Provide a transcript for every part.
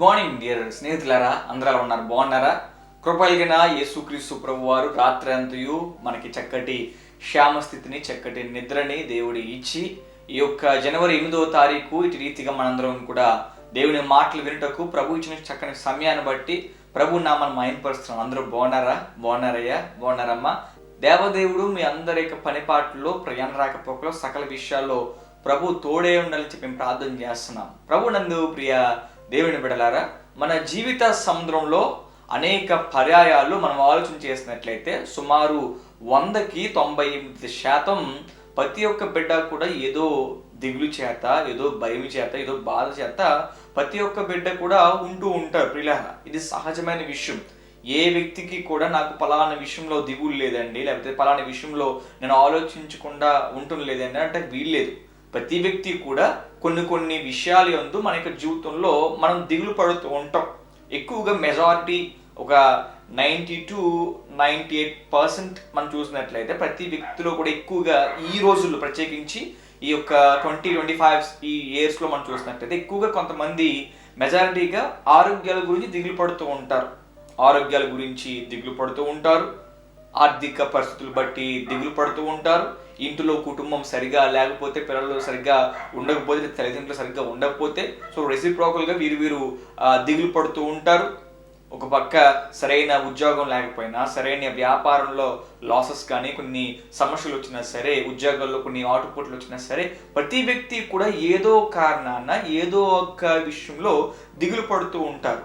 Good morning dear స్నేహితులారా అందరూ ఉన్నారు? బాగున్నారా? కృపలిగిన యేసుక్రీస్తు ప్రభు వారు రాత్రి అంతయు మనకి చక్కటి శ్యామస్థితిని చక్కటి నిద్రని దేవుడి ఇచ్చి ఈ యొక్క జనవరి ఎనిమిదవ తారీఖు ఇటు రీతిగా మనందరం కూడా దేవుని మాటలు వినుటకు ప్రభు ఇచ్చిన చక్కని సమయాన్ని బట్టి ప్రభు నామని మైంపరుస్తున్నాం అందరూ బాగున్నారా? బాగున్నారయ్యా? బాగున్నారమ్మా? దేవదేవుడు మీ అందరి యొక్క పనిపాట్లలో ప్రయాణ రాకపోకలో సకల విషయాల్లో ప్రభు తోడే ఉండాలని చెప్పి మేము ప్రార్థన చేస్తున్నాం. ప్రభు నందు ప్రియ దేవుని బిడలారా మన జీవిత సముద్రంలో అనేక పర్యాయాలు మనం ఆలోచన చేసినట్లయితే సుమారు వందకి తొంభై ఎనిమిది శాతం ప్రతి ఒక్క బిడ్డ కూడా ఏదో దిగులు చేత ఏదో భయం చేత ఏదో బాధ చేత ప్రతి ఒక్క బిడ్డ కూడా ఉంటూ ఉంటారు ప్రిలహ ఇది సహజమైన విషయం. ఏ వ్యక్తికి కూడా నాకు పలానా విషయంలో దిగులు లేదండి లేకపోతే పలానా విషయంలో నేను ఆలోచించకుండా ఉండటం లేదండి అంటే వీల్లేదు. ప్రతి వ్యక్తి కూడా కొన్ని కొన్ని విషయాల యందు మన యొక్క జీవితంలో మనం దిగులు పడుతూ ఉంటాం. ఎక్కువగా మెజారిటీ ఒక ninety two ninety eight percent మనం చూసినట్లయితే ప్రతి వ్యక్తిలో కూడా ఎక్కువగా ఈ రోజుల్లో ప్రత్యేకించి ఈ యొక్క ట్వంటీ ట్వంటీ ఫైవ్ ఈ ఇయర్స్లో మనం చూసినట్లయితే ఎక్కువగా కొంతమంది మెజారిటీగా ఆరోగ్యాల గురించి దిగులు పడుతూ ఉంటారు. ఆరోగ్యాల గురించి దిగులు పడుతూ ఉంటారు. ఆర్థిక పరిస్థితులు బట్టి దిగులు పడుతూ ఉంటారు. ఇంటిలో కుటుంబం సరిగా లేకపోతే పిల్లలు సరిగ్గా ఉండకపోతే తల్లిదండ్రులు సరిగ్గా ఉండకపోతే సో రెసిప్రోకల్గా వీరు వీరు దిగులు పడుతూ ఉంటారు. ఒక పక్క సరైన ఉద్యోగం లేకపోయినా సరైన వ్యాపారంలో లాసెస్ కానీ కొన్ని సమస్యలు వచ్చినా సరే ఉద్యోగాల్లో కొన్ని ఆటుపోట్లు వచ్చినా సరే ప్రతి వ్యక్తి కూడా ఏదో కారణాన ఏదో ఒక విషయంలో దిగులు పడుతూ ఉంటారు.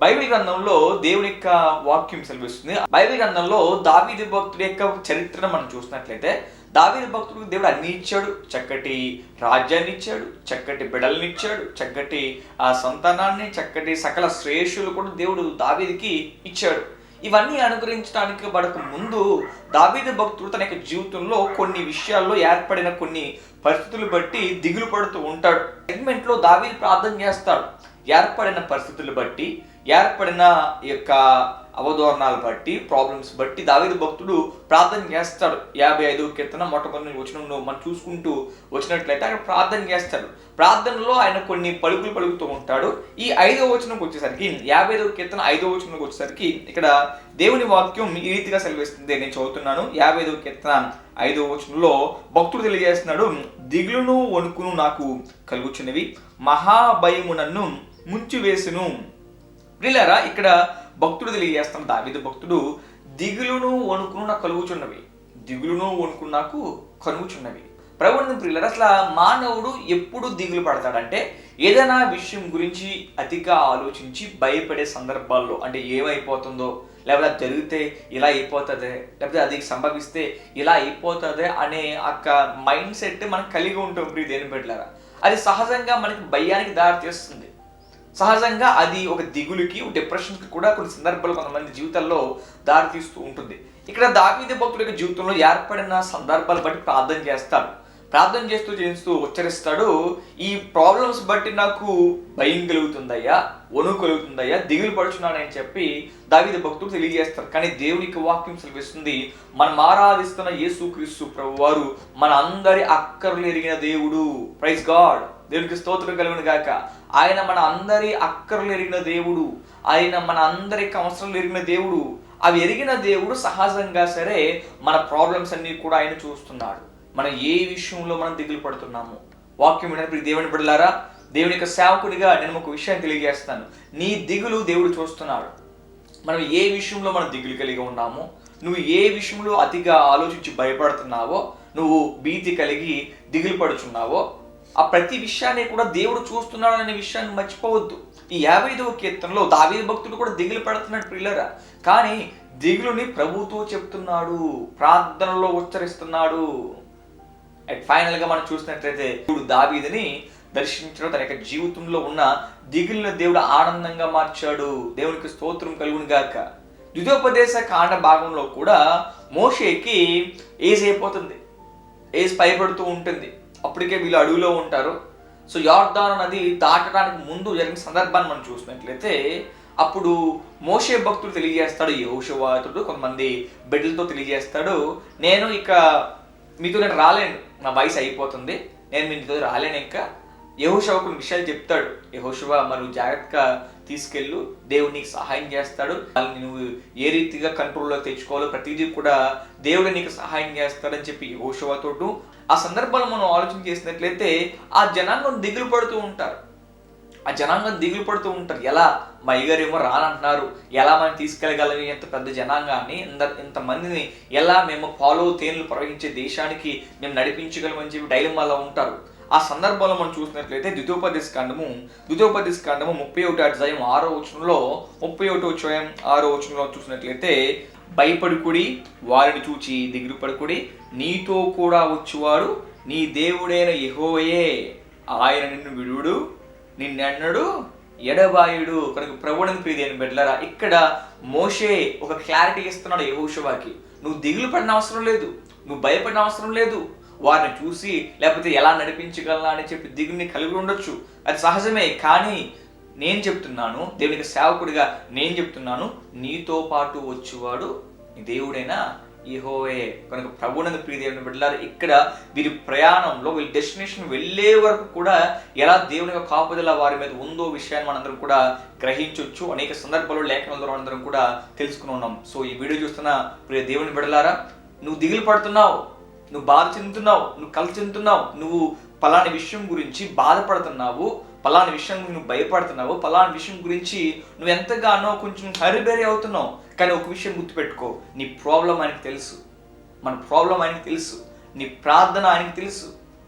బైబిల్ గ్రంథంలో దేవుని యొక్క వాక్యం సెలవిస్తుంది. బైబిల్ గ్రంథంలో దావీది భక్తుడి యొక్క చరిత్రను మనం చూసినట్లయితే దావీది భక్తుడికి దేవుడు అన్ని ఇచ్చాడు. చక్కటి రాజ్యాన్ని ఇచ్చాడు చక్కటి బిడల్ని ఇచ్చాడు చక్కటి ఆ సంతానాన్ని చక్కటి సకల శ్రేషులు కూడా దేవుడు దావీదికి ఇచ్చాడు. ఇవన్నీ అనుగ్రహించడానికి పడక ముందు దావీది భక్తుడు తన యొక్క జీవితంలో కొన్ని విషయాల్లో ఏర్పడిన కొన్ని పరిస్థితులు బట్టి దిగులు పడుతూ ఉంటాడు. సెగ్మెంట్లో దావీది ప్రార్థన చేస్తాడు. ఏర్పడిన పరిస్థితులు బట్టి ఏర్పడిన ఈ యొక్క అవధోరణాలు బట్టి ప్రాబ్లమ్స్ బట్టి దావేది భక్తుడు ప్రార్థన చేస్తాడు. యాభై ఐదు కీర్తన మొట్టమొదటి వచనంలో మనం చూసుకుంటూ వచ్చినట్లయితే ఆయన ప్రార్థన చేస్తాడు. ప్రార్థనలో ఆయన కొన్ని పలుకులు పలుకుతూ ఉంటాడు. ఈ ఐదో వచనంకి వచ్చేసరికి యాభై ఐదో కీర్తన ఐదో వచనంకి వచ్చేసరికి ఇక్కడ దేవుని వాక్యం ఈ రీతిగా సెలవిస్తుంది. నేను చదువుతున్నాను. యాభై ఐదో కీర్తన ఐదో వచనంలో భక్తుడు తెలియజేస్తున్నాడు దిగులును వణుకును నాకు కలుగుచున్నవి. మహాభయము నన్ను ముంచివేసును. ప్రిల్లరా ఇక్కడ భక్తుడు తెలియజేస్తాం దావిద భక్తుడు దిగులును వణుకును నాకు కలుగుచున్నవి. దిగులును వణుకు నాకు కలుగుచున్నవి ప్రభుత్వం ప్రిల్లర్ అసలు మానవుడు ఎప్పుడు దిగులు పడతాడంటే ఏదైనా విషయం గురించి అతిగా ఆలోచించి భయపడే సందర్భాల్లో అంటే ఏమైపోతుందో లేకపోతే జరిగితే ఇలా అయిపోతుంది లేకపోతే అది సంభవిస్తే ఇలా అయిపోతుంది అనే ఒక మైండ్ సెట్ మనం కలిగి ఉంటాం ప్రియ దేని పెట్టారా? అది సహజంగా మనకి భయానికి దారి తీస్తుంది సహజంగా అది ఒక దిగులుకి డిప్రెషన్కి కూడా కొన్ని సందర్భాలు కొంతమంది జీవితాల్లో దారి తీస్తూ ఉంటుంది. ఇక్కడ దావీది భక్తుల యొక్క జీవితంలో ఏర్పడిన సందర్భాలు బట్టి ప్రార్థన చేస్తాడు. ప్రార్థన చేస్తూ చేస్తూ ఉచ్చరిస్తాడు ఈ ప్రాబ్లమ్స్ బట్టి నాకు భయం కలుగుతుందయ్యా వణువు కలుగుతుందయ్యా దిగులు పడుచున్నానని చెప్పి దావీదు భక్తుడు తెలియజేస్తారు కానీ దేవునికి వాక్యం సెలవిస్తుంది మనం ఆరాధిస్తున్న యేసుక్రీస్తు ప్రభు వారు మన అందరి అక్కర్లు ఎరిగిన దేవుడు. ప్రైజ్ గాడ్ దేవునికి స్తోత్రం కలుగును గాక. ఆయన మన అందరి అక్కర్లు ఎరిగిన దేవుడు. ఆయన మన అందరికి అవసరాలు ఎరిగిన దేవుడు. అవి ఎరిగిన దేవుడు సహజంగా సరే మన ప్రాబ్లమ్స్ అన్నీ కూడా ఆయన చూస్తున్నాడు. మనం ఏ విషయంలో మనం దిగులు పడుతున్నాము. వాక్యం వినప్పుడు దేవుని పడలారా దేవుని యొక్క సేవకుడిగా నేను ఒక విషయం తెలియజేస్తాను. నీ దిగులు దేవుడు చూస్తున్నాడు. మనం ఏ విషయంలో మనం దిగులు కలిగి ఉన్నామో నువ్వు ఏ విషయంలో అతిగా ఆలోచించి భయపడుతున్నావో నువ్వు భీతి కలిగి దిగులు పడుచున్నావో ఆ ప్రతి విషయాన్ని కూడా దేవుడు చూస్తున్నాడు అనే విషయాన్ని మర్చిపోవద్దు. ఈ యాభై ఐదవ కీర్తనలో దావీదు భక్తుడు కూడా దిగులు పెడుతున్నాడు పిల్లరా కానీ దిగులుని ప్రభుతో చెప్తున్నాడు ప్రార్థనలో ఉచ్చరిస్తున్నాడు. అండ్ ఫైనల్గా మనం చూసినట్లయితే దేవుడు దావీదిని దర్శించడం తన యొక్క జీవితంలో ఉన్న దిగులను దేవుడు ఆనందంగా మార్చాడు. దేవునికి స్తోత్రం కలుగును గాక. ద్వితోపదేశ కాండ భాగంలో కూడా మోషేకి ఏజ్ అయిపోతుంది. ఏజ్ పైపడుతూ ఉంటుంది. అప్పటికే వీళ్ళు అడవిలో ఉంటారు. సో యార్దాన్ నది దాటడానికి ముందు జరిగిన సందర్భాన్ని మనం చూసినట్లయితే అప్పుడు మోషే భక్తుడు తెలియజేస్తాడు యోషవాతుడు కొంతమంది బిడ్డలతో తెలియజేస్తాడు నేను ఇక మీతో నేను రాలేను నా వయసు అయిపోతుంది నేను మీతో రాలేను ఇంకా. యహోషవ కొన్ని విషయాలు చెప్తాడు. యహోషవ మరి జాగ్రత్తగా తీసుకెళ్ళు దేవుడు నీకు సహాయం చేస్తాడు వాళ్ళని నువ్వు ఏ రీతిగా కంట్రోల్లో తెచ్చుకోవాలో ప్రతిదీ కూడా దేవుడు నీకు సహాయం చేస్తాడని చెప్పి యహోషవతోటూ ఆ సందర్భంలో మనం ఆలోచన చేసినట్లయితే ఆ జనాంగం దిగులు పడుతూ ఉంటారు. ఆ జనాంగం దిగులు పడుతూ ఉంటారు. ఎలా? మా రానంటున్నారు. ఎలా మనం తీసుకెళ్ళగలం ఇంత పెద్ద జనాంగాన్ని? ఇంత ఇంతమందిని ఎలా మేము ఫాలో తేనెలు ప్రవహించే దేశానికి మేము నడిపించగలమని చెప్పి డైలమాలో ఉంటారు. ఆ సందర్భంలో మనం చూసినట్లయితే ద్వితోపదేశ కాండము ద్వితోపదేశ కాండము ముప్పై ఒకటి అధ్యాయం ఆరో వచనంలో ముప్పై ఒకటి అధ్యాయం ఆరో వచనంలో చూసినట్లయితే భయపడుకుడి వారిని చూచి దిగులు పడుకుడి నీతో కూడా వచ్చువాడు నీ దేవుడైన యహోయే ఆయన నిన్ను విడుడు నిన్నెన్నడు ఎడబాయుడు. కనుక ప్రభుడని ప్రీతి అని ఇక్కడ మోషే ఒక క్లారిటీ ఇస్తున్నాడు యహోషువాకి. నువ్వు దిగులు పడిన అవసరం లేదు నువ్వు భయపడిన అవసరం లేదు. వారిని చూసి లేకపోతే ఎలా నడిపించగలనా అని చెప్పి దిగుని కలిగి ఉండొచ్చు. అది సహజమే కానీ నేను చెప్తున్నాను దేవునికి సేవకుడిగా నేను చెప్తున్నాను నీతో పాటు వచ్చేవాడు నీ దేవుడైనా యెహోవే. కనుక ప్రభునందు ప్రియదేవుని బిడ్డలారు ఇక్కడ వీరి ప్రయాణంలో వీరి డెస్టినేషన్ వెళ్ళే వరకు కూడా ఎలా దేవుని యొక్క కాపుదల వారి మీద ఉందో విషయాన్ని మనందరం కూడా గ్రహించవచ్చు అనేక సందర్భాల్లో లేఖనాల ద్వారా అందరం కూడా తెలుసుకుని ఉన్నాం. సో ఈ వీడియో చూస్తున్న ప్రియ దేవుని బిడ్డలారా నువ్వు దిగులు పడుతున్నావు నువ్వు బాధ చెందుతున్నావు నువ్వు కల చెందుతున్నావు నువ్వు పలాని విషయం గురించి బాధపడుతున్నావు పలాని విషయం గురించి నువ్వు భయపడుతున్నావు పలాని విషయం గురించి నువ్వు ఎంతగానో కొంచెం హరిబెరి అవుతున్నావు కానీ ఒక విషయం గుర్తుపెట్టుకో. నీ ప్రాబ్లం ఆయనకి తెలుసు. మన ప్రాబ్లం ఆయనకి తెలుసు. నీ ప్రార్థన ఆయనకి తెలుసు.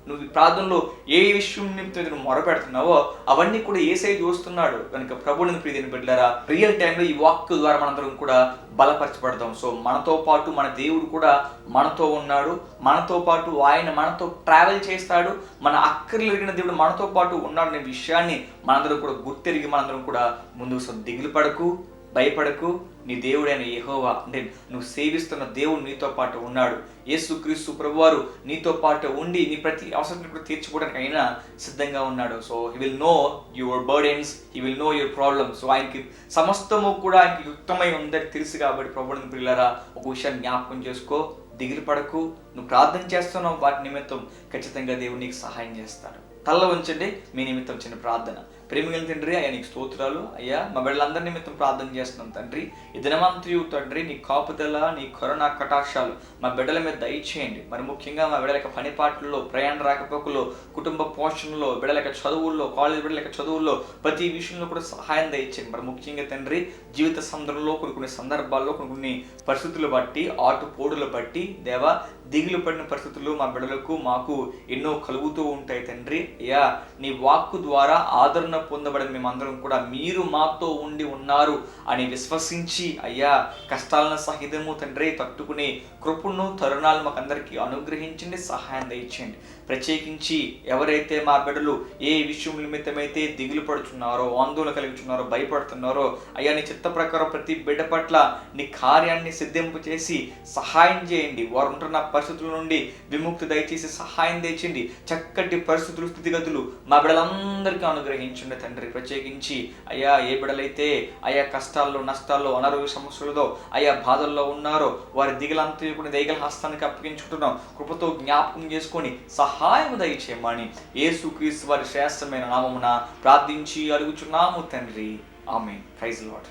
నువ్వు ప్రార్థనలో ఏ విషయం నిమిత్తం నువ్వు మొరపెడుతున్నావో అవన్నీ కూడా ఏసై చూస్తున్నాడు. కనుక ప్రభుని ప్రీతిని బిడ్డారా రియల్ టైంలో ఈ వాక్ ద్వారా మనందరం కూడా బలపరచబడతాం సో మనతో పాటు మన దేవుడు కూడా మనతో ఉన్నాడు. మనతో పాటు ఆయన మనతో ట్రావెల్ చేస్తాడు. మన అక్కర్లు ఎరిగిన దేవుడు మనతో పాటు ఉన్నాడు అనే విషయాన్ని మనందరం కూడా గుర్తెరిగి మనందరం కూడా ముందుకు దిగులు పడకు భయపడకు నీ దేవుడైన యహోవా అంటే నువ్వు సేవిస్తున్న దేవుడు నీతో పాటు ఉన్నాడు. యేసుక్రీస్తు ప్రభువారు నీతో పాటు ఉండి నీ ప్రతి అవసరం కూడా తీర్చుకోవడానికి అయినా సిద్ధంగా ఉన్నాడు. So he will know your burdens he will know your problem so ఆయనకి సమస్తము కూడా ఆయనకి యుక్తమై ఉందని తెలుసు కాబట్టి ప్రభుత్వం పిల్లరా ఒక విషయాన్ని జ్ఞాపకం చేసుకో. దిగులు పడకు నువ్వు ప్రార్థన చేస్తున్నావు వాటి నిమిత్తం ఖచ్చితంగా దేవుడు నీకు సహాయం చేస్తాడు. తల్ల ఉంచండి మీ నిమిత్తం చిన్న ప్రార్థన. ప్రేమిగల తండ్రి అయ్యా నీకు స్తోత్రాలు. అయ్యా మా బిడ్డలందరి నిమిత్తం ప్రార్థన చేస్తున్నాం తండ్రి. ఈ దినమంతయు తండ్రి నీ కాపుదల నీ కరోనా కటాక్షాలు మా బిడ్డల మీద దయచేయండి. మరి ముఖ్యంగా మా బిడ్డల యొక్క పనిపాట్లలో ప్రయాణ రాకపోకలో కుటుంబ పోషణలో బిడ్డల యొక్క చదువుల్లో కాలేజ్ బిడ్డల యొక్క చదువుల్లో ప్రతి విషయంలో కూడా సహాయం దయచేయండి. మరి ముఖ్యంగా తండ్రి జీవిత సందర్భంలో కొన్ని కొన్ని సందర్భాల్లో కొన్ని కొన్ని పరిస్థితులు బట్టి ఆటు పోడులు బట్టి దేవా దిగులు పడిన పరిస్థితులు మా బిడ్డలకు మాకు ఎన్నో కలుగుతూ ఉంటాయి తండ్రి. అయ్యా నీ వాక్కు ద్వారా ఆదరణ పొందబడిన మేమందరం కూడా మీరు మాతో ఉండి ఉన్నారు అని విశ్వసించి అయ్యా కష్టాలను సహితము తండ్రి తట్టుకునే కృపను తరుణాలు మాకందరికీ అనుగ్రహించండి సహాయం దయచేయండి. ప్రత్యేకించి ఎవరైతే మా బిడ్డలు ఏ విషయం నిమిత్తమైతే దిగులు పడుచున్నారో ఆందోళన కలుగుతున్నారో భయపడుతున్నారో అయ్యా నీ చిత్త ప్రకారం ప్రతి బిడ్డ పట్ల నీ కార్యాన్ని సిద్ధింపు చేసి సహాయం చేయండి. వారు ఉంటున్న పరిస్థితుల నుండి విముక్తి దయచేసి సహాయం తెచ్చండి. చక్కటి పరిస్థితులు స్థితిగతులు మా బిడ్డలందరికీ అనుగ్రహించండి తండ్రి. ప్రత్యేకించి అయ్యా ఏ బిడ్డలైతే అయా కష్టాల్లో నష్టాల్లో అనారోగ్య సమస్యలతో అయా బాధల్లో ఉన్నారో వారి దిగులంతా కూడా దైగల హస్తానికి అప్పగించుకుంటున్నాం. కృపతో జ్ఞాపకం చేసుకొని సహాయం దయచేయమని ఏసుక్రీస్తు వారి శ్రేష్టమైన నామమున ప్రార్థించి అడుగుచున్నాము తండ్రి. ఆమె ప్రైజ్ లాడ్